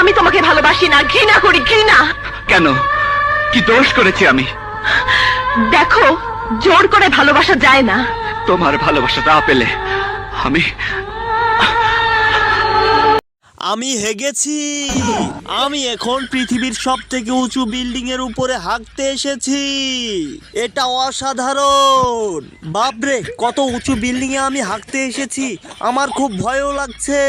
আমি তোমাকে ভালোবাসি না ঘৃণা করি ঘৃণা। কেন? কি দোষ করেছি আমি? দেখো জোর করে ভালোবাসা যায় না। তোমার ভালোবাসা না পেলে আমি আমি হেগেছি। আমি এখন পৃথিবীর সব থেকে উঁচু বিল্ডিং এর উপরে হাঁকতে এসেছি। এটা অসাধারণ। বাপরে কত উঁচু বিল্ডিং এ আমি হাঁকতে এসেছি। আমার খুব ভয়ও লাগছে।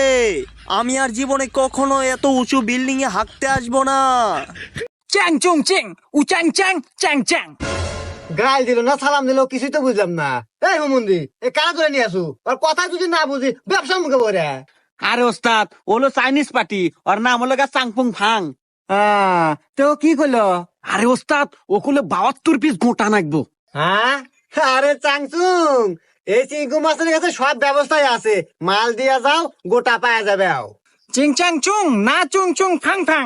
আমি আর জীবনে কখনো এত উঁচু বিল্ডিং এ হাঁকতে আসব না। চ্যাং চুং চিং উ চ্যাং চ্যাং চ্যাং চ্যাং। গাল দিল না সালাম দিল কিছুই তো বুঝলাম না। এই মন্দি এ কারা ধরে নিয়ে আসু? আর কথা যদি না বুঝি ব্যবসা মুখে বলে আরে ওস্তাদ ওলো চাইনিজ পার্টি ওর নাম হলো গা চাংপুং ফাং তো কি করল? আরে ওস্তাদ ওগুলো বাহাত্তর পিস গোটা নাকবো। হ্যাঁ? আরে চাংচুং এই চিঙ্কু মাছের কাছে সব ব্যবস্থাই আছে। মাল দিয়া যাও গোটা পাওয়া যাবে আও। চিং চ্যাং চুং না চুং চুং ফাং ফাং।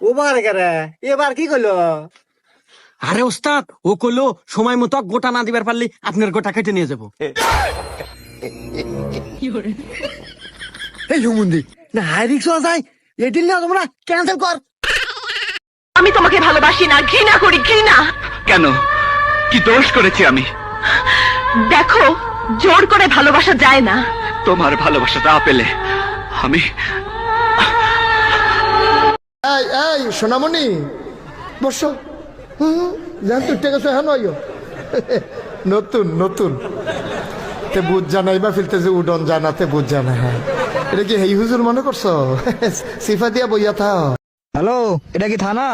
ওবার কেরে এবার কি করল? আরে ওস্তাদ ও কইলো সময় মতো গোটা না দিবার পারলে আপনার গোটা কেটে নিয়ে যাব। এই হুমুন্দি না হাই রিক্স যায় এদিন না তোমরা ক্যান্সেল কর। আমি তোমাকে ভালোবাসি না ঘৃণা করি ঘৃণা। কেন? কি দোষ করেছি আমি? দেখো জোর করে ভালোবাসা যায় না। তোমার ভালোবাসা না পেলে আমি এই এই সোনামণি বসো। জান তুই টেকে হ্যাঁ নয় নতুন নতুন। তে বুঝ জানাই বা ফিরতে যে উডন জানাতে বুঝ জানা হ্যাঁ। এটা কি হেই হুজুর মনে করছ? সিফা দিয়া বইয়া থা হ্যালো এটা কি থানা?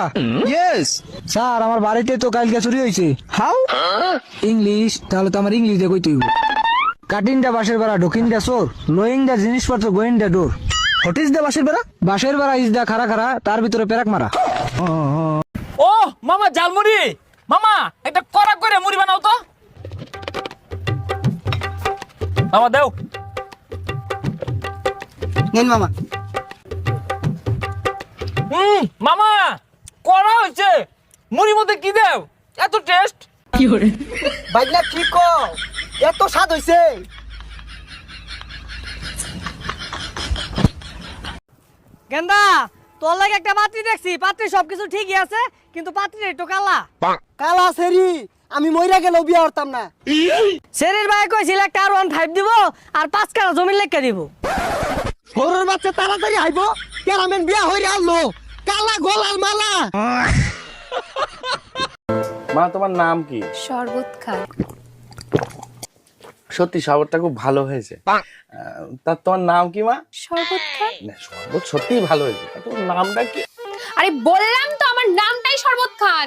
ইয়েস স্যার আমার বাড়িতে তো কালকে চুরি হয়েছে। হাউ ইংলিশ তাহলে তো আমার ইংলিশ দিয়ে কইতে হইব। কাটিং দা বাসের বেড়া ঢোকিং দা সোর লোয়িং দা জিনিসপত্র going the door. What is the বাসের বেড়া? বাসের বেড়া ইজ দা খারা খারা তার ভিতরে পেরাক মারা। ও মামা জালমুড়ি মামা একটা কড়া করে মুড়ি বানাও তো। মামা দেও। মামা। হুম মামা কড়া হয়েছে। মুড়ির মধ্যে কি দেও? এত টেস্ট বাইকনা ঠিক কো এত স্বাদ হইছে। গেন্দা তোর লাগে একটা পাত্রী দেখছি। পাত্রী সবকিছু ঠিকই আছে কিন্তু পাত্রী একটু কালা। কালা সেরি আমি মইরা গেলেও বিয়া করতাম না। শরীর ভাই কইছিল একটা আর ওয়ান ফাইভ দিব আর পাঁচ কাটা জমির লেখা দিব। হরর বাচ্চা তাড়াতাড়ি আইবো। ক্যারামেন বিয়া হইরা আনলো। কালা গোলার মালা। মা তোমার নাম কি? শরবত খায় সত্যি শরবতটা খুব ভালো হয়েছে। তা তোমার নাম কি মা? শরবত খায় না শরবত সত্যিই ভালো হয়েছে। তা তোমার নামটা কি? আরে বললাম তো আমার নামটাই শরবত খান।